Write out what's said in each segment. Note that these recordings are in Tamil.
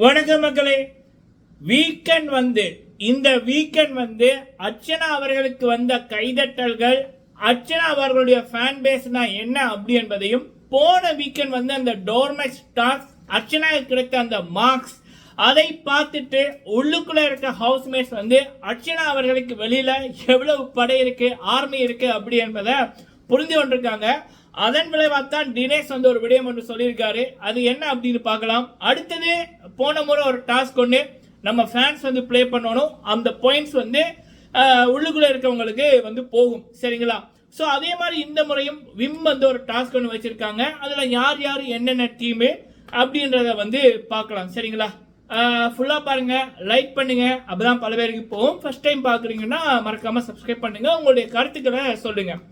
வணக்க மக்களே. வீக்கெண்ட் வந்து இந்த வீக்கெண்ட் வந்து அர்ச்சனா அவர்களுக்கு வந்த கைதட்டல்கள் அர்ச்சனா அவர்களுடைய ஃபேன் பேஸ்னா என்ன அப்படி என்பதையும் போன வீக்கெண்ட் வந்து அந்த டோர்மெக்ஸ் டாஸ் அர்ச்சனாவுக்கு கிடைத்த அந்த மார்க்ஸ் அதை பார்த்துட்டு உள்ளுக்குள்ள இருக்க ஹவுஸ்மேட்ஸ் வந்து அர்ச்சனா அவர்களுக்கு வெளியில எவ்வளவு படை இருக்கு ஆர்மி இருக்கு அப்படி என்பதை புரிந்து கொண்டிருக்காங்க. அதன் விளைவாத்தான் தினேஷ் வந்து ஒரு விடயம் ஒன்று சொல்லியிருக்காரு. அது என்ன அப்படின்னு பார்க்கலாம். அடுத்தது போன முறை ஒரு டாஸ்க் ஒன்று நம்ம ஃபேன்ஸ் வந்து ப்ளே பண்ணணும். அந்த பாயிண்ட்ஸ் வந்து உள்ளுக்குள்ளே இருக்கவங்களுக்கு வந்து போகும். சரிங்களா? ஸோ அதே மாதிரி இந்த முறையும் விம் வந்து ஒரு டாஸ்க் ஒன்று வச்சுருக்காங்க. அதில் யார் யார் என்னென்ன டீமு அப்படின்றத வந்து பார்க்கலாம். சரிங்களா? ஃபுல்லாக பாருங்கள் லைக் பண்ணுங்க. அப்பதான் பல பேருக்கு போகும். ஃபஸ்ட் டைம் பார்க்குறீங்கன்னா மறக்காமல் சப்ஸ்கிரைப் பண்ணுங்கள் உங்களுடைய கருத்துக்களை சொல்லுங்கள்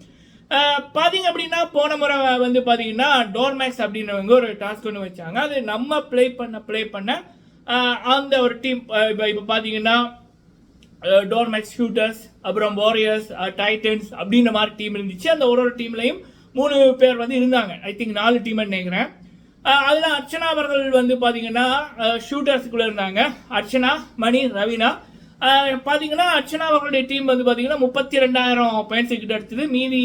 பார்த்தீங்க அப்படின்னா போன முறை வந்து பார்த்தீங்கன்னா டோர்மேக்ஸ் அப்படின்றவங்க ஒரு டாஸ்க் ஒன்று வச்சாங்க. அது நம்ம ப்ளே பண்ண ப்ளே பண்ண அந்த ஒரு டீம் இப்போ இப்போ பார்த்தீங்கன்னா டோர்மேக்ஸ் ஷூட்டர்ஸ் அப்புறம் வாரியர்ஸ் டைட்டன்ஸ் அப்படின்ற மாதிரி டீம் இருந்துச்சு. அந்த ஒரு ஒரு டீம்லையும் மூணு பேர் வந்து இருந்தாங்க. ஐ திங்க் நாலு டீம்னு நினைக்கிறேன். அதில் அர்ச்சனா அவர்கள் வந்து பார்த்தீங்கன்னா ஷூட்டர்ஸுக்குள்ளே இருந்தாங்க. அர்ச்சனா மணி ரவினா. பார்த்தீங்கன்னா அர்ச்சனா அவர்களுடைய டீம் வந்து பார்த்தீங்கன்னா முப்பத்தி ரெண்டாயிரம் பாயிண்ட்ஸ் கிட்ட எடுத்தது மீதி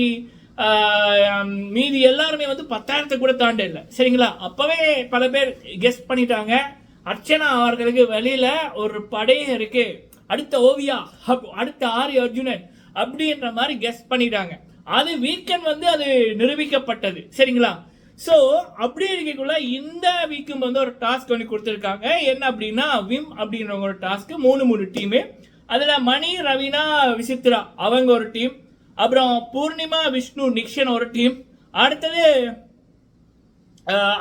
மீதி எல்லாருமே வந்து பத்தாயிரத்தை கூட தாண்ட இல்லை. சரிங்களா? அப்போவே பல பேர் கெஸ் பண்ணிட்டாங்க. அர்ச்சனா அவர்களுக்கு வெளியில் ஒரு படையும் இருக்கு. அடுத்த ஓவியா அப்- அடுத்த ஆரி அர்ஜுனன் அப்படின்ற மாதிரி கெஸ் பண்ணிட்டாங்க. அது வீக்கெண்ட் வந்து அது நிரூபிக்கப்பட்டது. சரிங்களா? ஸோ அப்படி இருக்கக்குள்ள இந்த வீக்கும் வந்து ஒரு டாஸ்க் ஒன்று கொடுத்துருக்காங்க. என்ன அப்படின்னா விம் அப்படின்றவங்க ஒரு டாஸ்க்கு மூணு மூணு டீமு அதில் மணி ரவினா விசித்ரா அவங்க ஒரு டீம் அப்புறம் பூர்ணிமா விஷ்ணு நிக்ஷன் ஒரு டீம் அடுத்தது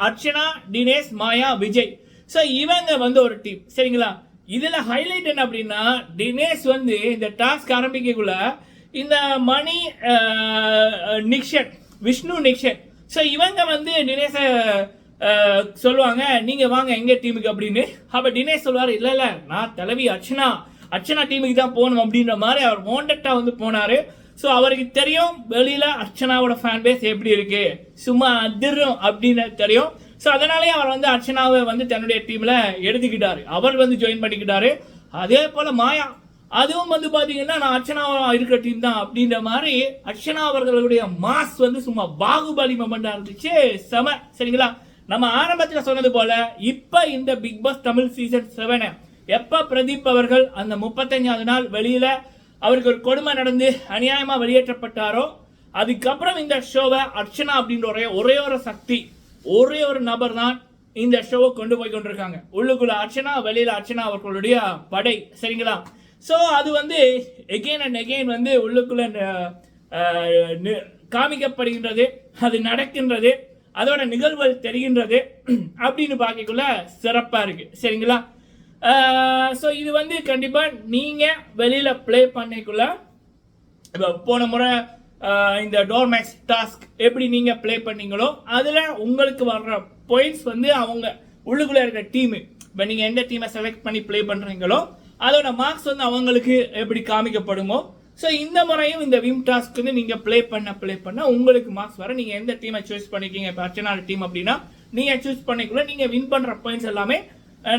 அர்ச்சனா தினேஷ் மாயா விஜய். ஸோ இவங்க வந்து ஒரு டீம் சரிங்களா? இதில் ஹைலைட் என்ன அப்படின்னா தினேஷ் வந்து இந்த டாஸ்க் ஆரம்பிக்கக்குள்ள இந்த மணி நிக்ஷன் விஷ்ணு நிக்ஷன். ஸோ இவங்க வந்து தினேஷ சொல்லுவாங்க நீங்கள் வாங்க எங்கள் டீமுக்கு அப்படின்னு. அப்போ தினேஷ் சொல்லுவார் இல்லை இல்லை நான் தலைவி அர்ச்சனா. அர்ச்சனா டீமுக்கு தான் போகணும் அப்படின்ற மாதிரி அவர் வாண்டட்டா வந்து போனார். ஸோ அவருக்கு தெரியும் வெளியில் அர்ச்சனாவோட ஃபேன் பேஸ் எப்படி இருக்கு. சும்மா அதிரும் அப்படின்னு தெரியும். ஸோ அதனாலேயே அவர் வந்து அர்ச்சனாவை வந்து தன்னுடைய டீமில் எடுத்துக்கிட்டாரு. அவர் வந்து ஜாயின் பண்ணிக்கிட்டாரு. அதே போல் மாயா. அதுவும் வந்து பார்த்தீங்கன்னா நான் அர்ச்சனா இருக்கிற டீம் தான் அப்படின்ற மாதிரி அர்ச்சனா அவர்களுடைய மாஸ் வந்து சும்மா பாகுபலி மொமெண்டாக இருந்துச்சு. செம. சரிங்களா? நம்ம ஆரம்பத்தில் சொன்னது போல இப்போ இந்த Bigg Boss Tamil season seven எப்போ பிரதீப் அவர்கள் அந்த முப்பத்தஞ்சாவது நாள் வெளியில அவருக்கு ஒரு கொடுமை நடந்து அநியாயமாக வெளியேற்றப்பட்டாரோ அதுக்கப்புறம் இந்த ஷோவை அர்ச்சனா அப்படின்ற ஒரே ஒரே ஒரு சக்தி ஒரே ஒரு நபர் தான் இந்த ஷோவை கொண்டு போய் கொண்டிருக்காங்க. உள்ளுக்குள்ள அர்ச்சனா வெளியில் அர்ச்சனா அவர்களுடைய படை சரிங்களா? ஸோ அது வந்து எகெயின் அண்ட் எகெயின் வந்து உள்ளுக்குள்ள காமிக்கப்படுகின்றது அது நடக்கின்றது அதோட நிகழ்வுகள் தெரிகின்றது அப்படின்னு பார்க்கக்குள்ள சிறப்பாக இருக்குது சரிங்களா? ஸோ இது வந்து கண்டிப்பாக நீங்கள் வெளியில் ப்ளே பண்ணிக்குள்ள இப்போ போன முறை இந்த இந்த டோர்மேக்ஸ் டாஸ்க் எப்படி நீங்கள் ப்ளே பண்ணீங்களோ அதில் உங்களுக்கு வர்ற பாயிண்ட்ஸ் வந்து அவங்க உள்ளுக்குள்ளே இருக்கிற டீமு இப்போ நீங்கள் எந்த டீமை செலக்ட் பண்ணி ப்ளே பண்ணுறீங்களோ அதோட மார்க்ஸ் வந்து அவங்களுக்கு எப்படி காமிக்கப்படுமோ ஸோ இந்த முறையும் இந்த விம் டாஸ்க் வந்து நீங்கள் ப்ளே பண்ண ப்ளே பண்ண உங்களுக்கு மார்க்ஸ் வர. நீங்கள் எந்த டீமை சூஸ் பண்ணிக்கீங்க இப்போ அர்ச்சனா டீம் அப்படின்னா நீங்கள் சூஸ் பண்ணிக்குள்ள நீங்கள் வின் பண்ணுற பாயிண்ட்ஸ் எல்லாமே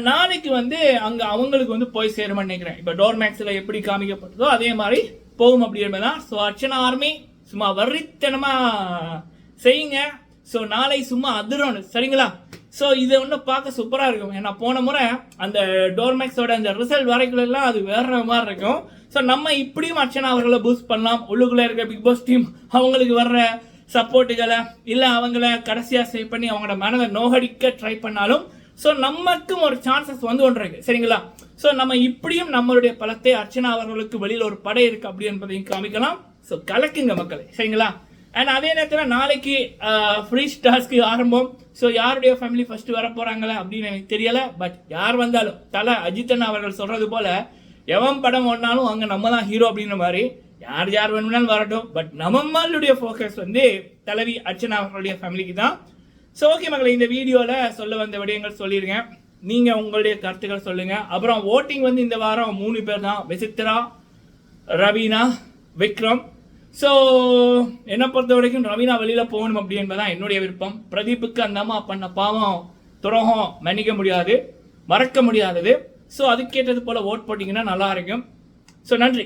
நாளைக்கு வந்து அங்கே அவங்களுக்கு வந்து போய் சேருமான்னு நினைக்கிறேன். இப்போ டோர் மேக்ஸில் எப்படி காமிக்கப்பட்டதோ அதே மாதிரி போகும் அப்படி தான். ஸோ அர்ச்சனா ஆர்மி சும்மா வரித்தனமாக செய்யுங்க. ஸோ நாளை சும்மா அதிரணும். சரிங்களா? ஸோ இது ஒன்றும் பார்க்க சூப்பராக இருக்கும். ஏன்னா போன முறை அந்த டோர்மேக்ஸோட அந்த ரிசல்ட் வரைக்குள்ளெல்லாம் அது வேற மாதிரி இருக்கும். ஸோ நம்ம இப்படியும் அர்ச்சனா அவர்களை பூஸ்ட் பண்ணலாம். உள்ளுக்குள்ளே இருக்க பிக் பாஸ் டீம் அவங்களுக்கு வர்ற சப்போர்ட்டுகளை இல்லை அவங்கள கடைசியாக சேவ் பண்ணி அவங்களோட மனதை நோகடிக்க ட்ரை பண்ணாலும் ஸோ நமக்கும் ஒரு சான்சஸ் வந்து ஒன்று சரிங்களா? ஸோ நம்ம இப்படியும் நம்மளுடைய பலத்தை அர்ச்சனா அவர்களுக்கு வெளியில் ஒரு படை இருக்கு அப்படி என்பதையும் காமிக்கலாம். ஸோ கலக்குங்க மக்களை. சரிங்களா? அண்ட் அதே நேரத்தில் நாளைக்கு ஃப்ரீ ஸ்டார்ஸ்க்கு ஆரம்பம். ஸோ யாருடைய ஃபேமிலி ஃபர்ஸ்ட் வர போகிறாங்களே அப்படின்னு எனக்கு தெரியலை. பட் யார் வந்தாலும் தலை அஜித்தன் அவர்கள் சொல்கிறது போல் எவன் படம் ஓடினாலும் அங்கே நம்ம தான் ஹீரோ அப்படின்ற மாதிரி யார் யார் வேணும்னாலும் வரட்டும். பட் நம்மளுடைய ஃபோக்கஸ் வந்து தலைவி அர்ச்சனா அவர்களுடைய ஃபேமிலிக்கு தான். ஸோ ஓகே மக்களை இந்த வீடியோவில் சொல்ல வந்த விடயங்கள் சொல்லியிருக்கேன். நீங்கள் உங்களுடைய கருத்துக்கள் சொல்லுங்கள் அப்புறம் ஓட்டிங் வந்து இந்த வாரம் மூணு பேர் தான். விசித்ரா ரவீனா விக்ரம். ஸோ என்னை பொறுத்த வரைக்கும் ரவீனா வெளியில் போகணும் அப்படி என்பதான் என்னுடைய விருப்பம். பிரதீப்புக்கு அந்த அம்மா பண்ண பாவம் துரோகம் மன்னிக்க முடியாது மறக்க முடியாதது. ஸோ அதுக்கேற்றது போல் ஓட் போட்டிங்கன்னா நல்லா இருக்கும். ஸோ நன்றி.